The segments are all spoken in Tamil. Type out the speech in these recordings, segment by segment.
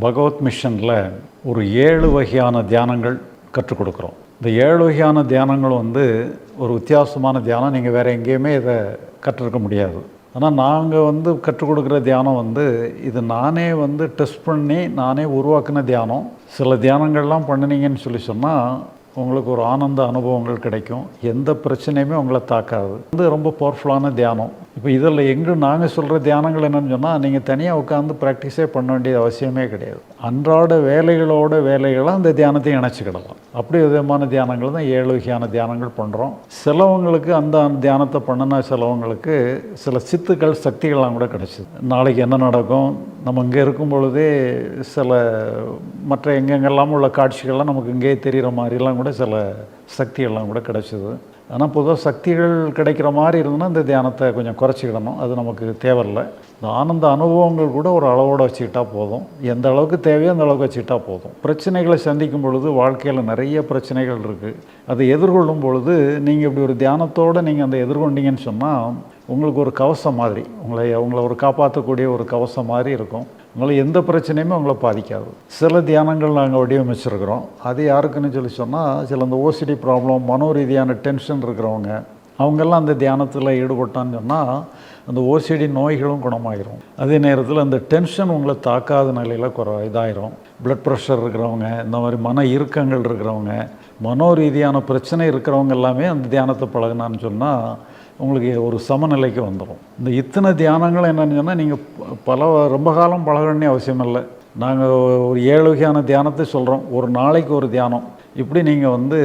பகவத் மிஷனில் ஒரு ஏழு வகையான தியானங்கள் கற்றுக் கொடுக்குறோம். இந்த ஏழு வகையான தியானங்கள் வந்து ஒரு வித்தியாசமான தியானம். நீங்கள் வேறு எங்கேயுமே இதை கற்றுருக்க முடியாது. ஆனால் நாங்கள் வந்து கற்றுக் கொடுக்குற தியானம் வந்து இது நானே வந்து டெஸ்ட் பண்ணி நானே உருவாக்கின தியானம். சில தியானங்கள்லாம் பண்ணினீங்கன்னு சொல்லி சொன்னால் உங்களுக்கு ஒரு ஆனந்த அனுபவங்கள் கிடைக்கும். எந்த பிரச்சனையுமே உங்களை தாக்காது. இது ரொம்ப பவர்ஃபுல்லான தியானம். இப்போ இதில் எங்கே நாங்கள் சொல்கிற தியானங்கள் என்னென்னு சொன்னால் நீங்கள் தனியாக உட்காந்து ப்ராக்டிஸே பண்ண வேண்டிய அவசியமே கிடையாது. அன்றாட வேலைகளோட வேலைகளை அந்த தியானத்தையும் இணைச்சிக்கிடலாம். அப்படி விதமான தியானங்கள் தான் ஏழு வகையான தியானங்கள் பண்ணுறோம் சிலவங்களுக்கு அந்த தியானத்தை பண்ணினா சிலவங்களுக்கு சில சித்துக்கள் சக்திகள்லாம் கூட கிடச்சிது. நாளைக்கு என்ன நடக்கும்? நம்ம இங்கே இருக்கும் பொழுதே சில மற்ற எங்கெங்கெல்லாம் உள்ள காட்சிகள்லாம் நமக்கு இங்கேயே தெரிகிற மாதிரிலாம் கூட சில சக்திகள்லாம் கூட கிடச்சிது. ஆனால் பொதுவாக சக்திகள் கிடைக்கிற மாதிரி இருந்ததுன்னா இந்த தியானத்தை கொஞ்சம் குறைச்சிக்கிடணும். அது நமக்கு தேவையில்லை. இந்த ஆனந்த அனுபவங்கள் கூட ஒரு அளவோடு வச்சுக்கிட்டா போதும். எந்த அளவுக்கு தேவையோ அந்த அளவுக்கு வச்சுக்கிட்டா போதும். பிரச்சனைகளை சந்திக்கும் பொழுது வாழ்க்கையில் நிறைய நிறைய பிரச்சனைகள் இருக்குது அதை எதிர்கொள்ளும் பொழுது நீங்கள் இப்படி ஒரு தியானத்தோடு நீங்கள் அந்த எதிர்கொண்டீங்கன்னு சொன்னால் உங்களுக்கு ஒரு கவசம் மாதிரி உங்களை உங்களை ஒரு காப்பாற்றக்கூடிய ஒரு கவசம் மாதிரி இருக்கும். உங்களை எந்த பிரச்சனையுமே உங்களை பாதிக்காது. சில தியானங்கள் நாங்கள் வடிவமைச்சிருக்கிறோம். அது யாருக்குன்னு சொல்லி சொன்னால் சில இந்த ஓசிடி ப்ராப்ளம் மனோ ரீதியான டென்ஷன் இருக்கிறவங்க அவங்கெல்லாம் அந்த தியானத்தில் ஈடுபட்டான்னு சொன்னால் அந்த ஓசிடி நோய்களும் குணமாயிரும். அதே நேரத்தில் அந்த டென்ஷன் உங்களை தாக்காத நிலையில் குறை இதாயிரும். ப்ளட் ப்ரெஷர் இருக்கிறவங்க இந்த மாதிரி மன இறுக்கங்கள் இருக்கிறவங்க மனோ ரீதியான பிரச்சனை இருக்கிறவங்க எல்லாமே அந்த தியானத்தை பழகினான்னு சொன்னால் உங்களுக்கு ஒரு சமநிலைக்கு வந்துடும் இந்த இத்தனை தியானங்கள் என்னென்னு சொன்னால் நீங்கள் பல ரொம்ப காலம் பழகணுன்னே அவசியம் இல்லை. நாங்கள் ஒரு ஏழு வகையான தியானத்தை சொல்கிறோம் ஒரு நாளைக்கு ஒரு தியானம். இப்படி நீங்கள் வந்து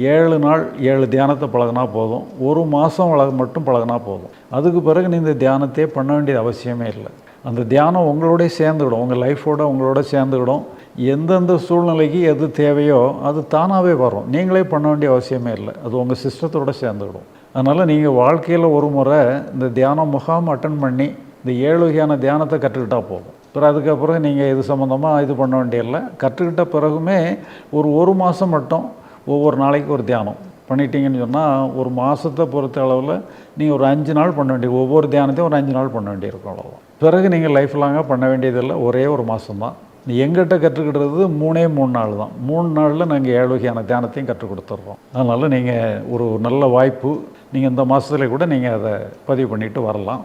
ஏழு நாள் ஏழு தியானத்தை பழகினா போதும். ஒரு மாதம் பழக மட்டும் பழகினா போதும். அதுக்கு பிறகு நீங்கள் இந்த தியானத்தையே பண்ண வேண்டிய அவசியமே இல்லை. அந்த தியானம் உங்களோடய சேர்ந்துவிடும். உங்கள் லைஃபோட உங்களோட சேர்ந்துவிடும். எந்தெந்த சூழ்நிலைக்கு எது தேவையோ அது தானாகவே வரும். நீங்களே பண்ண வேண்டிய அவசியமே இல்லை. அது உங்கள் சிஸ்டத்தோடு சேர்ந்துவிடும். அதனால் நீங்கள் வாழ்க்கையில் ஒரு முறை இந்த தியான முகாம் அட்டன் பண்ணி இந்த ஏழு வகையான தியானத்தை கற்றுக்கிட்டால் போதும். அப்புறம் அதுக்கப்புறம் நீங்கள் இது சம்மந்தமாக இது பண்ண வேண்டியதில்லை. கற்றுக்கிட்ட பிறகுமே ஒரு ஒரு மாதம் மட்டும் ஒவ்வொரு நாளைக்கு ஒரு தியானம். பண்ணிட்டீங்கன்னு சொன்னால் ஒரு மாதத்தை பொறுத்த அளவில் நீங்கள் ஒரு அஞ்சு நாள் பண்ண வேண்டிய ஒவ்வொரு தியானத்தையும் ஒரு அஞ்சு நாள் பண்ண வேண்டியிருக்கும் அவ்வளோதான் பிறகு நீங்கள் லைஃப் லாங்காக பண்ண வேண்டியதில்லை ஒரே ஒரு மாதம்தான் எங்கிட்ட கற்றுக்கிட்டது மூணே மூணு நாள் தான். மூணு நாளில் நாங்கள் ஏழு வகையான தியானத்தையும் கற்றுக் கொடுத்துட்றோம் அதனால் நீங்கள் ஒரு நல்ல வாய்ப்பு. நீங்கள் இந்த மாதத்துல கூட நீங்கள் அதை பதிவு பண்ணிவிட்டு வரலாம்.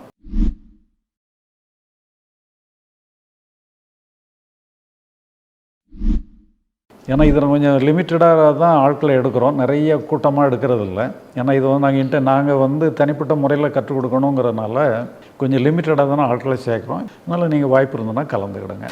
ஏன்னா இதில் கொஞ்சம் லிமிட்டடாக தான் ஆட்களை எடுக்கிறோம். நிறைய கூட்டமாக எடுக்கிறது இல்லை ஏன்னா இது வந்து நாங்கள் இன்ட்டு நாங்கள் வந்து தனிப்பட்ட முறையில் கற்றுக் கொடுக்கணுங்கிறதுனால கொஞ்சம் லிமிட்டடாக தானே ஆட்களை சேர்க்குறோம். அதனால் நீங்கள் வாய்ப்பு இருந்ததுன்னா கலந்துக்கிடுங்க.